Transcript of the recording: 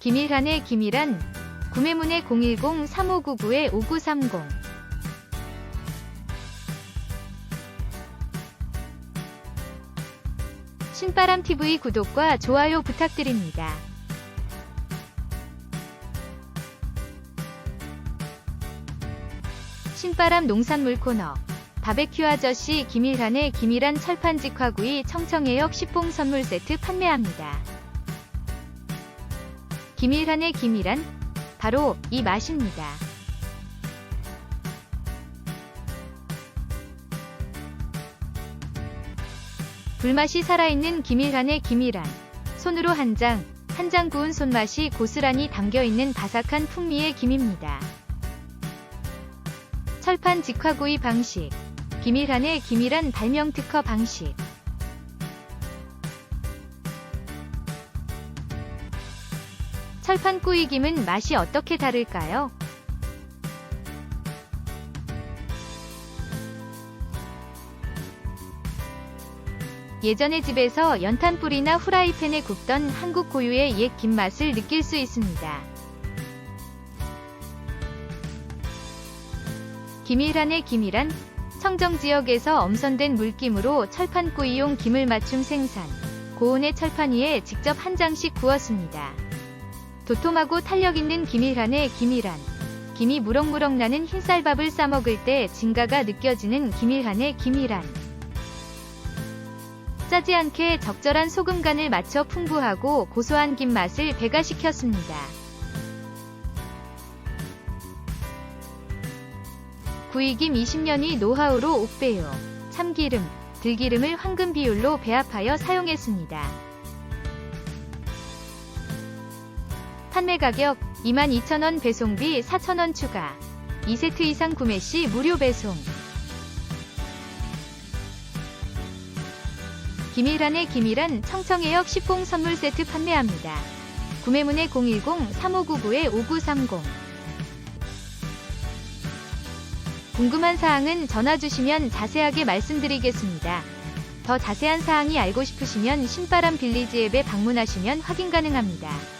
김일한의 김일한 구매문의 010-3599-5930 신바람TV 구독과 좋아요 부탁드립니다. 신바람 농산물 코너 바베큐 아저씨 김일한의 김일한 철판 직화구이 청청해역 식봉 선물 세트 판매합니다. 김일한의 김일한 바로 이 맛입니다. 불맛이 살아있는 김일한의 김일한 손으로 한 장, 한 장 구운 손맛이 고스란히 담겨있는 바삭한 풍미의 김입니다. 철판 직화구이 방식 김일한의 김일한 발명 특허 방식 철판 꾸이김은 맛이 어떻게 다를까요? 예전에 집에서 연탄불이나 후라이팬에 굽던 한국 고유의 옛 김맛을 느낄 수 있습니다. 김일한의 김일한 청정 지역에서 엄선된 물김으로 철판 구이용 김을 맞춤 생산, 고온의 철판 위에 직접 한 장씩 구웠습니다. 도톰하고 탄력 있는 김일한의 김일한, 김이 무럭무럭 나는 흰쌀밥을 싸먹을 때 진가가 느껴지는 김일한의 김일한. 짜지 않게 적절한 소금 간을 맞춰 풍부하고 고소한 김 맛을 배가시켰습니다. 구이김 20년이 노하우로 옥배요, 참기름, 들기름을 황금 비율로 배합하여 사용했습니다. 판매 가격 22,000원 배송비 4,000원 추가. 2세트 이상 구매 시 무료 배송. 김일한의 김일한 청청해역 식봉 선물 세트 판매합니다. 구매문의 010-3599-5930 궁금한 사항은 전화 주시면 자세하게 말씀드리겠습니다. 더 자세한 사항이 알고 싶으시면 신바람 빌리지 앱에 방문하시면 확인 가능합니다.